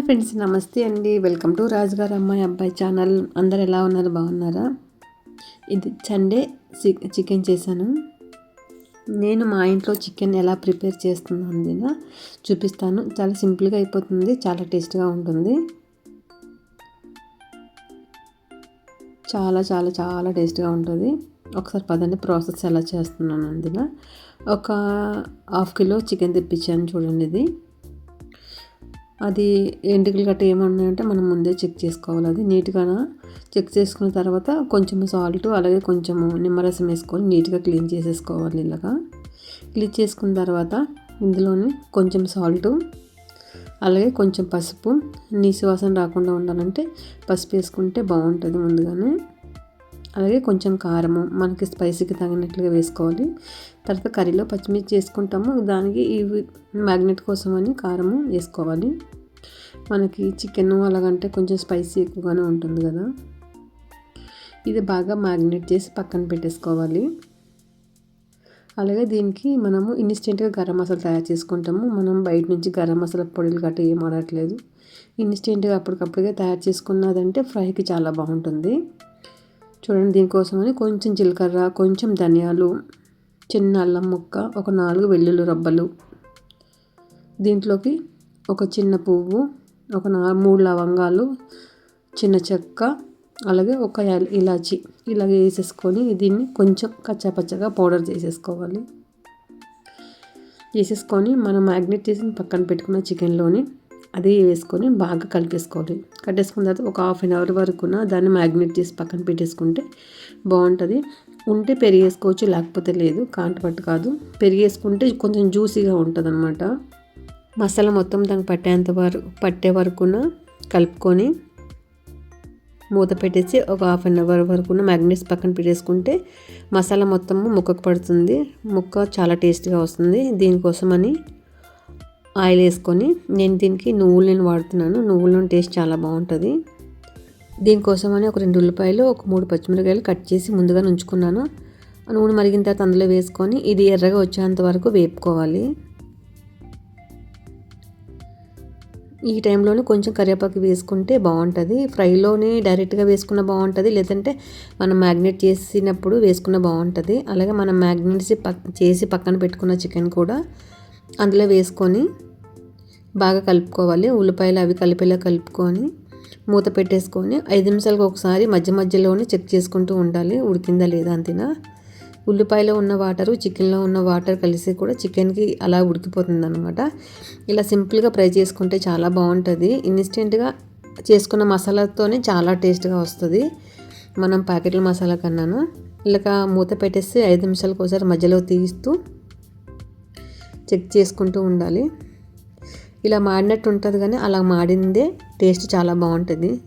Hi friends నమస్తే అండి. Welcome to రాజుగారు అమ్మాయి అబ్బాయి ఛానల్. అందరు ఎలా ఉన్నారు? బాగున్నారా? ఇది సండే చికెన్ చేశాను. నేను మా ఇంట్లో చికెన్ ఎలా ప్రిపేర్ చేస్తున్నాను చూపిస్తాను. చాలా సింపుల్గా అయిపోతుంది. చాలా టేస్ట్గా ఉంటుంది. చాలా చాలా చాలా టేస్ట్గా ఉంటుంది. ఒకసారి పదండి ప్రాసెస్ ఎలా చేస్తున్నాను అందులో ఒక హాఫ్ కిలో చికెన్ తెప్పించాను చూడండి ఇది. అది ఎండుకలు గట్ట ఏమన్నాయంటే మనం ముందే చెక్ చేసుకోవాలి. అది నీట్గా చెక్ చేసుకున్న తర్వాత కొంచెం సాల్ట్ అలాగే కొంచెము నిమ్మరసం వేసుకొని నీట్గా క్లీన్ చేసేసుకోవాలి ఇలాగా. క్లీన్ చేసుకున్న తర్వాత ఇందులోని కొంచెం సాల్ట్ అలాగే కొంచెం పసుపు. నీసు వాసన రాకుండా ఉండాలంటే పసుపు వేసుకుంటే బాగుంటుంది ముందుగానే. అలాగే కొంచెం కారము మనకి స్పైసీకి తగినట్లుగా వేసుకోవాలి. తర్వాత కర్రీలో పచ్చిమిర్చి వేసుకుంటాము దానికి ఇవి మ్యాగ్నెట్ కోసం అని కారము వేసుకోవాలి. మనకి చికెన్ అలాగంటే కొంచెం స్పైసీ ఎక్కువగానే ఉంటుంది కదా. ఇది బాగా మ్యాగ్నెట్ చేసి పక్కన పెట్టేసుకోవాలి. అలాగే దీనికి మనము ఇన్స్టెంట్గా గరం మసాలా తయారు చేసుకుంటాము. మనం బయట నుంచి గరం మసాలా పొడిలు గట్రా ఏం ఆడట్లేదు ఇన్స్టెంట్గా అప్పటికప్పుడుగా తయారు చేసుకున్నదంటే ఫ్రైకి చాలా బాగుంటుంది. చూడండి దీనికోసమని కొంచెం జీలకర్ర కొంచెం ధనియాలు చిన్న అల్లం ముక్క ఒక నాలుగు వెల్లుల్లి రబ్బలు. దీంట్లోకి ఒక చిన్న పువ్వు ఒక మూడు లవంగాలు చిన్న చెక్క అలాగే ఒక ఇలాచి. ఇలాగ వేసేసుకొని దీన్ని కొంచెం కచ్చాపచ్చగా పౌడర్ చేసేసుకోవాలి. వేసేసుకొని మనం మ్యాగ్నెట్ చేసి పక్కన పెట్టుకున్న చికెన్లోని అది వేసుకొని బాగా కలిపేసుకోవాలి. కట్టేసుకున్న తర్వాత ఒక హాఫ్ అన్ అవర్ వరకు దాన్ని మ్యాగ్నెట్ చేసి పక్కన పెట్టేసుకుంటే బాగుంటుంది. ఉంటే పెరిగేసుకోవచ్చు లేకపోతే లేదు కాంటపట్టు కాదు. పెరిగేసుకుంటే కొంచెం జ్యూసీగా ఉంటుంది అనమాట మసాలా మొత్తం దానికి పట్టేంత వరకు పట్టే వరకున కలుపుకొని మూత పెట్టేసి ఒక హాఫ్ అన్ అవర్ వరకు మ్యాగ్నెట్స్ పక్కన పెట్టేసుకుంటే మసాలా మొత్తము ముక్కకు పడుతుంది. ముక్క చాలా టేస్ట్గా వస్తుంది. దీనికోసమని ఆయిల్ వేసుకొని నేను దీనికి నువ్వులు నేను వాడుతున్నాను. నువ్వుల నూనె టేస్ట్ చాలా బాగుంటుంది. దీనికోసమని ఒక రెండు ఉల్లిపాయలు ఒక మూడు పచ్చిమిరకాయలు కట్ చేసి ముందుగా ఉంచుకున్నాను. నూనె మరిగిన తర్వాత అందులో వేసుకొని ఇది ఎర్రగా వచ్చేంత వరకు వేపుకోవాలి. ఈ టైంలోనే కొంచెం కరివేపాకు వేసుకుంటే బాగుంటుంది. ఫ్రైలోనే డైరెక్ట్గా వేసుకున్న బాగుంటుంది. లేదంటే మనం మ్యాగ్నేట్ చేసినప్పుడు వేసుకున్న బాగుంటుంది. అలాగే మనం మ్యాగ్నేట్ చేసి పక్కన పెట్టుకున్న చికెన్ కూడా అందులో వేసుకొని బాగా కలుపుకోవాలి. ఉల్లిపాయలు అవి కలిపేలా కలుపుకొని మూత పెట్టేసుకొని ఐదు నిమిషాలకు ఒకసారి మధ్య మధ్యలోనే చెక్ చేసుకుంటూ ఉండాలి. ఉడికిందా లేదా అంతినా? ఉల్లిపాయలో ఉన్న వాటరు చికెన్లో ఉన్న వాటర్ కలిసి కూడా చికెన్కి అలా ఉడికిపోతుంది అనమాట ఇలా సింపుల్గా ఫ్రై చేసుకుంటే చాలా బాగుంటుంది. ఇన్స్టెంట్గా చేసుకున్న మసాలాతోనే చాలా టేస్ట్గా వస్తుంది. మనం ప్యాకెట్ల మసాలా కన్నాను. ఇలా మూత పెట్టేసి ఐదు నిమిషాలకు ఒకసారి మధ్యలో తీస్తూ చెక్ చేసుకుంటూ ఉండాలి. ఇలా మాడినట్టు ఉంటుంది కానీ అలా మాడిందే టేస్ట్ చాలా బాగుంటుంది.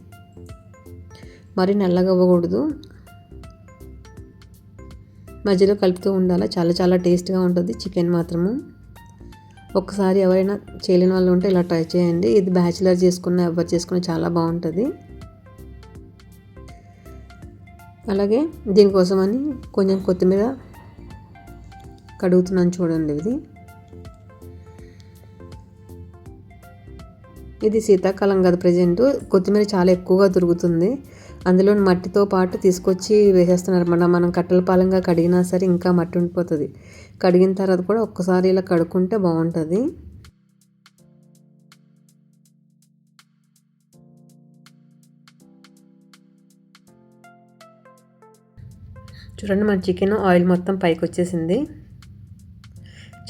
మరి నల్లగా అవ్వకూడదు. మధ్యలో కలుపుతూ ఉండాలి? చాలా చాలా టేస్ట్గా ఉంటుంది చికెన్ మాత్రము. ఒకసారి ఎవరైనా చేయలేని వాళ్ళు ఉంటే ఇలా ట్రై చేయండి. ఇది బ్యాచిలర్ చేసుకున్న ఎవరు చేసుకున్న చాలా బాగుంటుంది. అలాగే దీనికోసమని కొంచెం కొత్తిమీర కడుగుతున్నాను చూడండి ఇది. ఇది శీతాకాలం కదా ప్రజెంట్. కొత్తిమీర చాలా ఎక్కువగా దొరుకుతుంది. అందులో మట్టితో పాటు తీసుకొచ్చి వేసేస్తున్నారు. మన మనం కట్టెల పాలంగా కడిగినా సరే ఇంకా మట్టి ఉండిపోతుంది. కడిగిన తర్వాత కూడా ఒక్కసారి ఇలా కడుక్కుంటే బాగుంటుంది. చూడండి మన చికెన్ ఆయిల్ మొత్తం పైకి వచ్చేసింది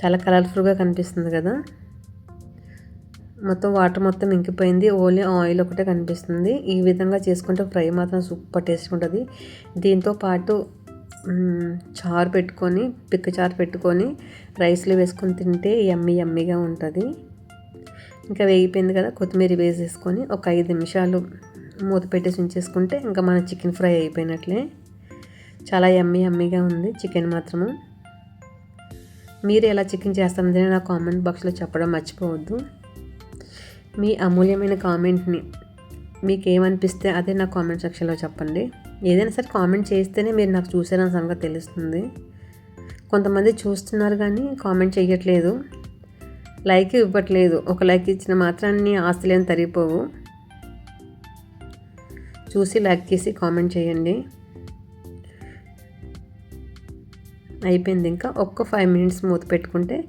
చాలా కలర్ఫుల్గా కనిపిస్తుంది కదా. మొత్తం వాటర్ మొత్తం ఇంకిపోయింది. ఓన్లీ ఆయిల్ ఒకటే కనిపిస్తుంది. ఈ విధంగా చేసుకుంటే ఫ్రై మాత్రం సూపర్ టేస్ట్ ఉంటుంది. దీంతో పాటు చారు పెట్టుకొని పిక్క చారు పెట్టుకొని రైస్లో వేసుకొని తింటే ఎమ్మి ఎమ్మిగా ఉంటుంది. ఇంకా వేగిపోయింది కదా కొత్తిమీర వేసేసుకొని ఒక ఐదు నిమిషాలు మూత పెట్టేసి ఉంచేసుకుంటే ఇంకా మన చికెన్ ఫ్రై అయిపోయినట్లే. చాలా ఎమ్మి ఎమ్మిగా ఉంది చికెన్ మాత్రము. మీరు ఎలా చికెన్ చేస్తారనేది నా కామెంట్ బాక్స్లో చెప్పడం మర్చిపోవద్దు. మీ అమూల్యమైన కామెంట్ని మీకు ఏమనిపిస్తే అదే నా కామెంట్ సెక్షన్లో చెప్పండి. ఏదైనా సరే కామెంట్ చేస్తేనే మీరు నాకు చూసారన్న సంగతి తెలుస్తుంది. కొంతమంది చూస్తున్నారు కానీ కామెంట్ చేయట్లేదు లైక్ ఇవ్వట్లేదు. ఒక లైక్ ఇచ్చిన మాత్రాన్ని ఆస్తులేని తరిగిపోవు. చూసి లైక్ చేసి కామెంట్ చేయండి. అయిపోయింది ఇంకా ఒక్క ఫైవ్ మినిట్స్ మూత పెట్టుకుంటే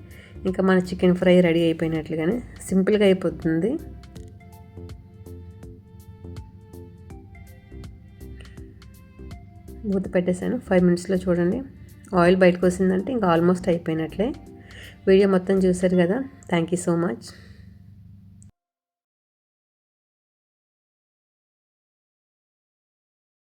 ఇంకా మన చికెన్ ఫ్రై రెడీ అయిపోయినట్లుగానే సింపుల్గా అయిపోతుంది. మూత పెట్టేశాను. ఫైవ్ మినిట్స్లో చూడండి. ఆయిల్ బయటకు వచ్చిందంటే ఇంకా ఆల్మోస్ట్ అయిపోయినట్లే. వీడియో మొత్తం చూశారు కదా. Thank you so much